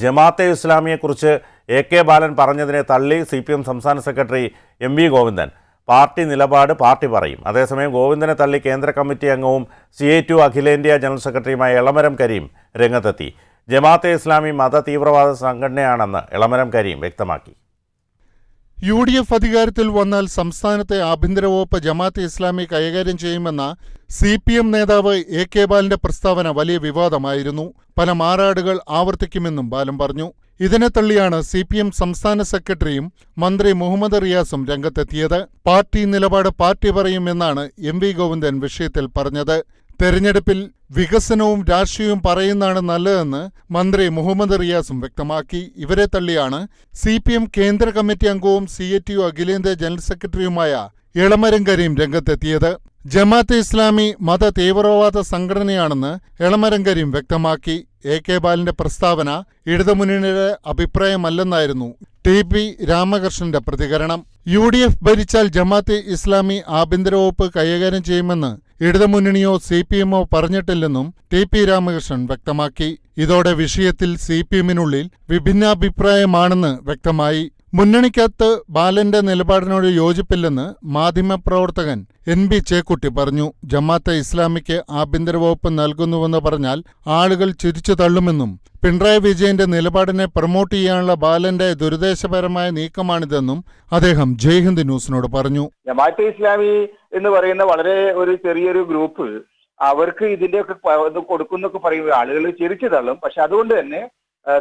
ജമാഅത്തെ ഇസ്ലാമിയെക്കുറിച്ച് A K Balan പറഞ്ഞതിനെ തള്ളി സി പി എം സംസ്ഥാന secretary M V Govindan. Party നിലപാട് പാർട്ടി പറയും. അതേസമയം ഗോവിന്ദനെ തള്ളി കേന്ദ്ര കമ്മിറ്റി അംഗവും സി ഐ ടു അഖിലേന്ത്യാ ജനറൽ സെക്രട്ടറിയുമായ എളമരം കരീം രംഗത്തെത്തി. ജമാഅത്തെ ഇസ്ലാമി മത തീവ്രവാദ സംഘടനയാണെന്ന് എളമരം കരീം വ്യക്തമാക്കി. യു ഡി എഫ് അധികാരത്തിൽ വന്നാൽ സംസ്ഥാനത്തെ ആഭ്യന്തര വകുപ്പ് ജമാഅത്ത് ഇസ്ലാമി കൈകാര്യം ചെയ്യുമെന്ന സി പി എം നേതാവ് എ കെ ബാലന്റെ പ്രസ്താവന വലിയ വിവാദമായിരുന്നു. പല മാറാടുകൾ ആവർത്തിക്കുമെന്നും ബാലൻ പറഞ്ഞു. ഇതിനെ തള്ളിയാണ് സി പി എം സംസ്ഥാന സെക്രട്ടറിയും മന്ത്രി മുഹമ്മദ് റിയാസും രംഗത്തെത്തിയത്. പാർട്ടി നിലപാട് പാർട്ടി പറയുമെന്നാണ് എം വി ഗോവിന്ദൻ വിഷയത്തിൽ പറഞ്ഞത്. തെരഞ്ഞെടുപ്പിൽ വികസനവും രാഷ്ട്രീയവും പറയുന്നതാണ് നല്ലതെന്ന് മന്ത്രി മുഹമ്മദ് റിയാസും വ്യക്തമാക്കി. ഇവരെ തള്ളിയാണ് സി പി എം കേന്ദ്ര കമ്മിറ്റി അംഗവും സി എ ടി അഖിലേന്ത്യാ ജനറൽ സെക്രട്ടറിയുമായ എളമരം കരീം രംഗത്തെത്തിയത്. ജമാഅത്തെ ഇസ്ലാമി മത തീവ്രവാദ സംഘടനയാണെന്ന് എളമരം കരീം വ്യക്തമാക്കി. എ കെ ബാലിന്റെ പ്രസ്താവന ഇടതുമുന്നണിയുടെ അഭിപ്രായമല്ലെന്നായിരുന്നു ടി പി രാമകൃഷ്ണന്റെ പ്രതികരണം. യു ഡി എഫ് ഭരിച്ചാൽ ജമാഅത്തെ ഇസ്ലാമി ആഭ്യന്തര വകുപ്പ് കൈകാര്യം ചെയ്യുമെന്ന് ഇടതുമുന്നണിയോ സി പി എമ്മോ പറഞ്ഞിട്ടില്ലെന്നും ടി പി രാമകൃഷ്ണൻ വ്യക്തമാക്കി. ഇതോടെ വിഷയത്തിൽ സി പി എമ്മിനുള്ളിൽ വിഭിന്നാഭിപ്രായമാണെന്ന് വ്യക്തമായി. മുന്നണിക്കകത്ത് ബാലന്റെ നിലപാടിനോട് യോജിപ്പില്ലെന്ന് മാധ്യമപ്രവർത്തകൻ എൻ ബി ചേക്കുട്ടി പറഞ്ഞു. ജമാഅത്തെ ഇസ്ലാമിക്ക് ആഭ്യന്തര വകുപ്പ് നൽകുന്നുവെന്ന് പറഞ്ഞാൽ ആളുകൾ ചിരിച്ചു തള്ളുമെന്നും പിണറായി വിജയന്റെ നിലപാടിനെ പ്രൊമോട്ട് ചെയ്യാനുള്ള ബാലന്റെ ദുരുദ്ദേശപരമായ നീക്കമാണിതെന്നും അദ്ദേഹം ജയ്ഹിന്ദ് ന്യൂസിനോട് പറഞ്ഞു. ജമാഅത്തെ ഇസ്ലാമി എന്ന് പറയുന്ന വളരെ ഒരു ചെറിയൊരു ഗ്രൂപ്പ് അവർക്ക് ഇതിന്റെയൊക്കെ കൊടുക്കുന്നൊക്കെ പറയുമ്പോൾ ആളുകൾ ചിരിച്ചു തള്ളും. പക്ഷെ അതുകൊണ്ട് തന്നെ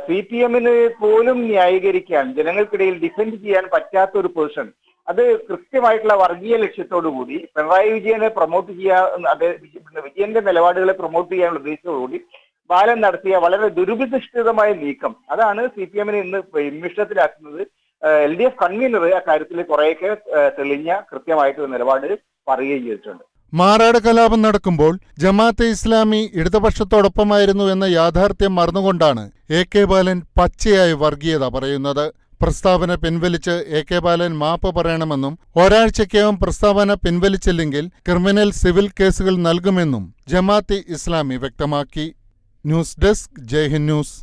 സി പി എമ്മിന് പോലും ന്യായീകരിക്കാൻ ജനങ്ങൾക്കിടയിൽ ഡിഫെൻഡ് ചെയ്യാൻ പറ്റാത്ത ഒരു പൊസിഷൻ അത് കൃത്യമായിട്ടുള്ള വർഗീയ ലക്ഷ്യത്തോടുകൂടി പിണറായി വിജയനെ പ്രൊമോട്ട് ചെയ്യാൻ അദ്ദേഹം വിജയന്റെ നിലപാടുകളെ പ്രൊമോട്ട് ചെയ്യാനുള്ള ഉദ്ദേശത്തോടുകൂടി ബാലൻ നടത്തിയ വളരെ ദുരുപതിഷ്ഠിതമായ നീക്കം. അതാണ് സി പി എമ്മിനെ ഇന്ന് വിമിഷ്ടത്തിലാക്കുന്നത്. എൽ ഡി എഫ് കൺവീനർ ആ കാര്യത്തിൽ കുറേയൊക്കെ തെളിഞ്ഞ കൃത്യമായിട്ടൊരു നിലപാട് പറയുകയും ചെയ്തിട്ടുണ്ട്. മാറാട് കലാപം നടക്കുമ്പോൾ ജമാഅത്തെ ഇസ്ലാമി ഇടതുപക്ഷത്തോടൊപ്പമായിരുന്നു എന്ന യാഥാർത്ഥ്യം മറന്നുകൊണ്ടാണ് എ കെ ബാലൻ പച്ചയായി വർഗീയത പറയുന്നത്. പ്രസ്താവന പിൻവലിച്ച് എ കെ ബാലൻ മാപ്പ് പറയണമെന്നും ഒരാഴ്ചയ്ക്കകം പ്രസ്താവന പിൻവലിച്ചില്ലെങ്കിൽ ക്രിമിനൽ സിവിൽ കേസുകൾ നൽകുമെന്നും ജമാഅത്തെ ഇസ്ലാമി വ്യക്തമാക്കി. News desk Jaihind news.